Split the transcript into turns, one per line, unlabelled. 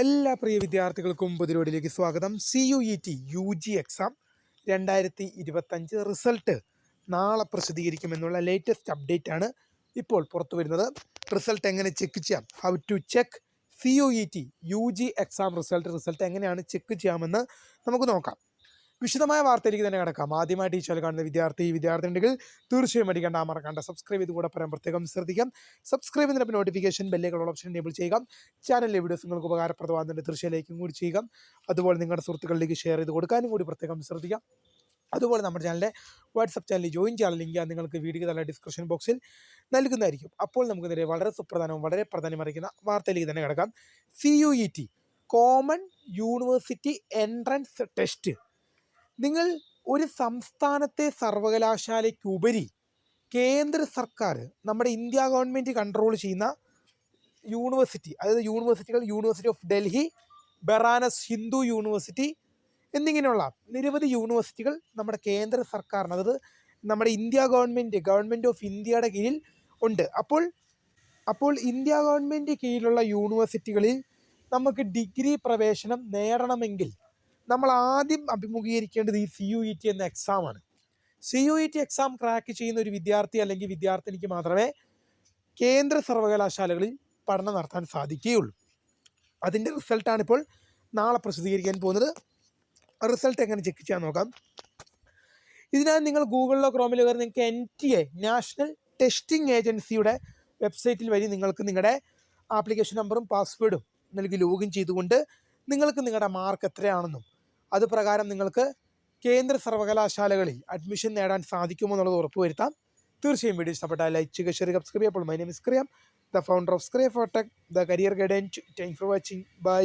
എല്ലാ പ്രിയ വിദ്യാർത്ഥികൾക്കും പുതിരോടിലേക്ക് സ്വാഗതം. C U E T U G exam രണ്ടായിരത്തി ഇരുപത്തഞ്ച് റിസൾട്ട് നാളെ പ്രസിദ്ധീകരിക്കുമെന്നുള്ള ലേറ്റസ്റ്റ് അപ്ഡേറ്റ് ആണ് ഇപ്പോൾ പുറത്തു വരുന്നത്. റിസൾട്ട് എങ്ങനെ ചെക്ക് ചെയ്യാം? How to check C U E T U G exam result result എങ്ങനെയാണ് ചെക്ക് ചെയ്യാമെന്ന് നമുക്ക് നോക്കാം. വിശദമായ വാർത്തയിലേക്ക് തന്നെ കിടക്കാം. ആദ്യമായിട്ട് ഈ ചാനൽ കാണുന്ന വിദ്യാർത്ഥി ഈ വിദ്യാർത്ഥി ഉണ്ടെങ്കിൽ തീർച്ചയായും അടിക്കേണ്ട മറക്കണ്ട സബ്സ്ക്രൈബ് ചെയ്ത് കൂടെ പറയാൻ പ്രത്യേകം ശ്രദ്ധിക്കാം. സബ്സ്ക്രൈബ് ചെയ്തപ്പോൾ നോട്ടിഫിക്കേഷൻ ബെല്ലേക്കുള്ള ഓപ്ഷൻ എനേബിൾ ചെയ്യുക. ചാനലിലെ വീഡിയോസ് നിങ്ങൾക്ക് ഉപകാരപ്രദമാകുന്നുണ്ട് തീർച്ചയായിലേക്കും കൂടി ചെയ്യുക. അതുപോലെ നിങ്ങളുടെ സുഹൃത്തുക്കളിലേക്ക് ഷെയർ ചെയ്ത് കൊടുക്കാനും കൂടി പ്രത്യേകം ശ്രദ്ധിക്കാം. അതുപോലെ നമ്മുടെ ചാനലിലെ വാട്സപ്പ് ചാനലിൽ ജോയിൻ ചെയ്യാൻ ലിങ്ക് നിങ്ങൾക്ക് വീഡിയോ തന്നെ ഡിസ്ക്രിപ്ഷൻ ബോക്സിൽ നൽകുന്നതായിരിക്കും. അപ്പോൾ നമുക്ക് നേരെ വളരെ സുപ്രധാനവും വളരെ പ്രാധാന്യമറിയിക്കുന്ന വാർത്തയിലേക്ക് തന്നെ കിടക്കാം. C U E T common university entrance test നിങ്ങൾ ഒരു സംസ്ഥാനത്തെ സർവകലാശാലയ്ക്കുപരി കേന്ദ്ര സർക്കാർ നമ്മുടെ ഇന്ത്യ ഗവൺമെന്റ് കൺട്രോൾ ചെയ്യുന്ന യൂണിവേഴ്സിറ്റി അതായത് യൂണിവേഴ്സിറ്റികൾ university of Delhi Banaras Hindu university എന്നിങ്ങനെയുള്ള നിരവധി യൂണിവേഴ്സിറ്റികൾ നമ്മുടെ കേന്ദ്ര സർക്കാരിന് അതായത് നമ്മുടെ ഇന്ത്യ ഗവൺമെന്റ് ഗവൺമെന്റ് ഓഫ് ഇന്ത്യയുടെ കീഴിൽ ഉണ്ട്. അപ്പോൾ അപ്പോൾ ഇന്ത്യ ഗവൺമെന്റ് കീഴിലുള്ള യൂണിവേഴ്സിറ്റികളിൽ നമുക്ക് ഡിഗ്രി പ്രവേശനം നേടണമെങ്കിൽ നമ്മൾ ആദ്യം അഭിമുഖീകരിക്കേണ്ടത് ഈ സി യു ഇ ടി എന്ന എക്സാമാണ് C U E T exam crack ചെയ്യുന്ന ഒരു വിദ്യാർത്ഥി അല്ലെങ്കിൽ വിദ്യാർത്ഥിനിക്ക് മാത്രമേ കേന്ദ്ര സർവകലാശാലകളിൽ പഠനം നടത്താൻ സാധിക്കുകയുള്ളൂ. അതിന്റെ റിസൾട്ടാണ് ഇപ്പോൾ നാളെ പ്രസിദ്ധീകരിക്കാൻ പോകുന്നത്. റിസൾട്ട് എങ്ങനെ ചെക്ക് ചെയ്യാൻ നോക്കാം. ഇതിനായി നിങ്ങൾ ഗൂഗിളിലോ ക്രോമിലോ കയറി നിങ്ങൾക്ക് N T A national testing ഏജൻസിയുടെ വെബ്സൈറ്റിൽ വഴി നിങ്ങൾക്ക് നിങ്ങളുടെ ആപ്ലിക്കേഷൻ നമ്പറും പാസ്വേഡും നൽകി ലോഗിൻ ചെയ്തുകൊണ്ട് നിങ്ങൾക്ക് നിങ്ങളുടെ മാർക്ക് എത്രയാണെന്നും അത് പ്രകാരം നിങ്ങൾക്ക് കേന്ദ്ര സർവകലാശാലകളിൽ അഡ്മിഷൻ നേടാൻ സാധിക്കുമോ എന്നുള്ളത് ഉറപ്പുവരുത്താം തീർച്ചയായും വീഡിയോ ഇഷ്ടപ്പെട്ടാൽ ലൈക്ക് ചെയ്യുക ഷെയർ സബ്സ്ക്രൈബ് ചെയ്യുമ്പോൾ my name is ക്രിയം the founder of സ്ക്രിയ for tech the career guidance thank for watching bye